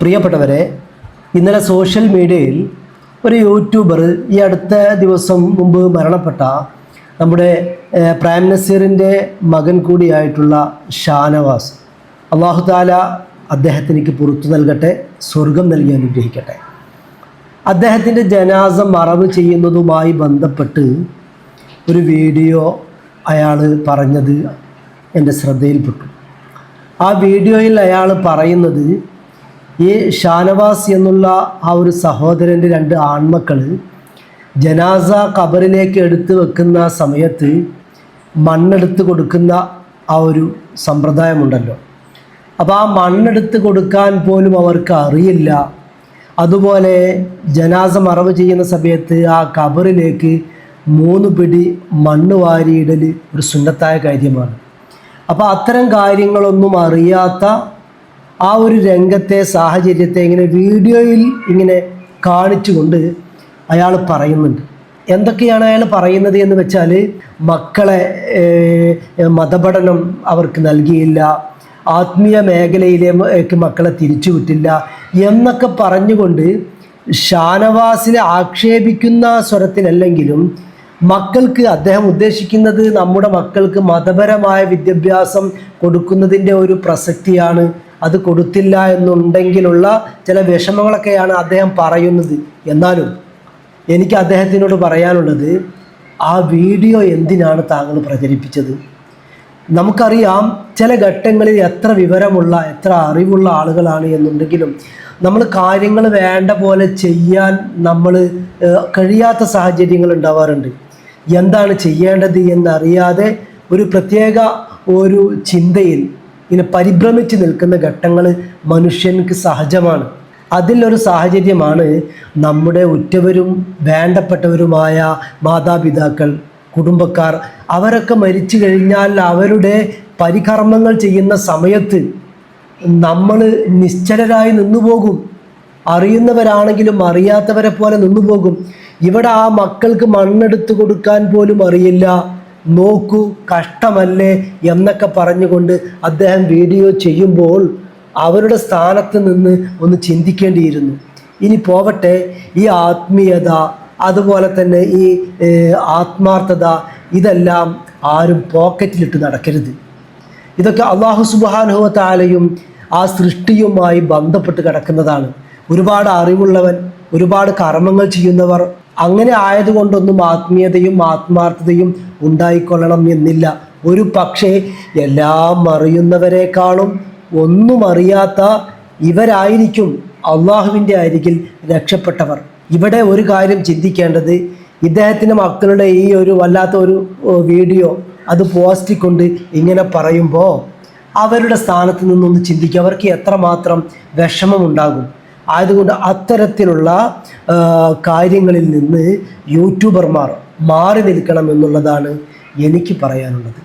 പ്രിയപ്പെട്ടവരെ ഇന്നലെ സോഷ്യൽ മീഡിയയിൽ ഒരു യൂട്യൂബർ ഈ അടുത്ത ദിവസം മുമ്പ് മരണപ്പെട്ട നമ്മുടെ പ്രൈം നസീറിന്റെ മകൻ കൂടിയായിട്ടുള്ള ഷാനവാസ്. അള്ളാഹു താല അദ്ദേഹത്തിനിക്ക് പുറത്തു നൽകട്ടെ സ്വർഗം നൽകി അനുഗ്രഹിക്കട്ടെ. അദ്ദേഹത്തിന്റെ ജനാസ മറവ് ചെയ്യുന്നതുമായി ബന്ധപ്പെട്ട് ഒരു വീഡിയോ അയാൾ പറഞ്ഞത് എന്റെ ശ്രദ്ധയിൽപ്പെട്ടു. ആ വീഡിയോയിൽ അയാൾ പറയുന്നത് ഈ ഷാനവാസ് എന്നുള്ള ആ ഒരു സഹോദരന്റെ രണ്ട് ആൺമക്കൾ ജനാസ കബറിലേക്ക് എടുത്തു വെക്കുന്ന സമയത്ത് മണ്ണെടുത്ത് കൊടുക്കുന്ന ആ ഒരു സമ്പ്രദായമുണ്ടല്ലോ. അപ്പോൾ ആ മണ്ണെടുത്ത് കൊടുക്കാൻ പോലും അവർക്ക് അറിയില്ല. അതുപോലെ ജനാസ മറവ് ചെയ്യുന്ന സമയത്ത് ആ കബറിലേക്ക് മൂന്ന് പിടി മണ്ണ് വാരിയിടൽ ഒരു സുന്നത്തായ കാര്യമാണ്. അപ്പോൾ അത്തരം കാര്യങ്ങളൊന്നും അറിയാത്ത ആ ഒരു രംഗത്തെ സാഹചര്യത്തെ ഇങ്ങനെ വീഡിയോയിൽ ഇങ്ങനെ കാണിച്ചുകൊണ്ട് അയാൾ പറയുന്നുണ്ട്. എന്തൊക്കെയാണ് അയാൾ പറയുന്നത് എന്ന് വെച്ചാൽ മക്കളെ മതപഠനം അവർക്ക് നൽകിയില്ല ആത്മീയ മേഖലയിലേക്ക് മക്കളെ തിരിച്ചുവിട്ടില്ല എന്നൊക്കെ പറഞ്ഞുകൊണ്ട് ഷാനവാസിനെ ആക്ഷേപിക്കുന്ന സ്വരത്തിലല്ലെങ്കിലും മക്കൾക്ക് അദ്ദേഹം ഉദ്ദേശിക്കുന്നത് നമ്മുടെ മക്കൾക്ക് മതപരമായ വിദ്യാഭ്യാസം കൊടുക്കുന്നതിന്റെ ഒരു പ്രസക്തിയാണ് അത് കൊടുത്തില്ല എന്നുണ്ടെങ്കിലുള്ള ചില വിഷമങ്ങളൊക്കെയാണ് അദ്ദേഹം പറയുന്നത്. എന്നാലും എനിക്ക് അദ്ദേഹത്തിനോട് പറയാനുള്ളത് ആ വീഡിയോ എന്തിനാണ് താങ്കൾ പ്രചരിപ്പിച്ചത്? നമുക്കറിയാം ചില ഘട്ടങ്ങളിൽ എത്ര വിവരമുള്ള എത്ര അറിവുള്ള ആളുകളാണ് എന്നുണ്ടെങ്കിലും നമ്മൾ കാര്യങ്ങൾ വേണ്ട പോലെ ചെയ്യാൻ നമ്മൾ കഴിയാത്ത സാഹചര്യങ്ങൾ ഉണ്ടാവാറുണ്ട്. എന്താണ് ചെയ്യേണ്ടത് എന്നറിയാതെ ഒരു പ്രത്യേക ഒരു ചിന്തയിൽ ഇങ്ങനെ പരിഭ്രമിച്ച് നിൽക്കുന്ന ഘട്ടങ്ങൾ മനുഷ്യർക്ക് സഹജമാണ്. അതിലൊരു സാഹചര്യമാണ് നമ്മുടെ ഉറ്റവരും വേണ്ടപ്പെട്ടവരുമായ മാതാപിതാക്കൾ കുടുംബക്കാർ. അവരൊക്കെ മരിച്ചു കഴിഞ്ഞാൽ അവരുടെ പരികർമ്മങ്ങൾ ചെയ്യുന്ന സമയത്ത് നമ്മൾ നിശ്ചലരായി നിന്നുപോകും. അറിയുന്നവരാണെങ്കിലും അറിയാത്തവരെ പോലെ നിന്നുപോകും. ഇവിടെ ആ മക്കൾക്ക് മണ്ണെടുത്ത് കൊടുക്കാൻ പോലും അറിയില്ല. നോക്കൂ കഷ്ടമല്ലേ എന്നൊക്കെ പറഞ്ഞുകൊണ്ട് അദ്ദേഹം വീഡിയോ ചെയ്യുമ്പോൾ അവരുടെ സ്ഥാനത്ത് നിന്ന് ഒന്ന് ചിന്തിക്കേണ്ടിയിരുന്നു. ഇനി പോവട്ടെ ഈ ആത്മീയത അതുപോലെ തന്നെ ഈ ആത്മാർത്ഥത ഇതെല്ലാം ആരും പോക്കറ്റിലിട്ട് നടക്കരുത്. ഇതൊക്കെ അള്ളാഹു സുബാനുഭവത്താലയും ആ സൃഷ്ടിയുമായി ബന്ധപ്പെട്ട് കിടക്കുന്നതാണ്. ഒരുപാട് അറിവുള്ളവൻ ഒരുപാട് കർമ്മങ്ങൾ ചെയ്യുന്നവർ അങ്ങനെ ആയതുകൊണ്ടൊന്നും ആത്മീയതയും ആത്മാർത്ഥതയും ഉണ്ടായിക്കൊള്ളണം എന്നില്ല. ഒരു പക്ഷേ എല്ലാം അറിയുന്നവരെക്കാളും ഒന്നും അറിയാത്ത ഇവരായിരിക്കും അള്ളാഹുവിന്റെ അരികിൽ രക്ഷപ്പെട്ടവർ. ഇവിടെ ഒരു കാര്യം ചിന്തിക്കേണ്ടത് ഇദ്ദേഹത്തിന്റെ മക്കളുടെ ഈ ഒരു വല്ലാത്ത ഒരു വീഡിയോ അത് പോസ്റ്റ് കൊണ്ട് ഇങ്ങനെ പറയുമ്പോൾ അവരുടെ സ്ഥാനത്ത് നിന്നൊന്ന് ചിന്തിക്കുക അവർക്ക് എത്രമാത്രം വിഷമമുണ്ടാകും. ആയതുകൊണ്ട് അത്തരത്തിലുള്ള കാര്യങ്ങളിൽ നിന്ന് യൂട്യൂബർമാർ മാറി നിൽക്കണം എന്നുള്ളതാണ് എനിക്ക് പറയാനുള്ളത്.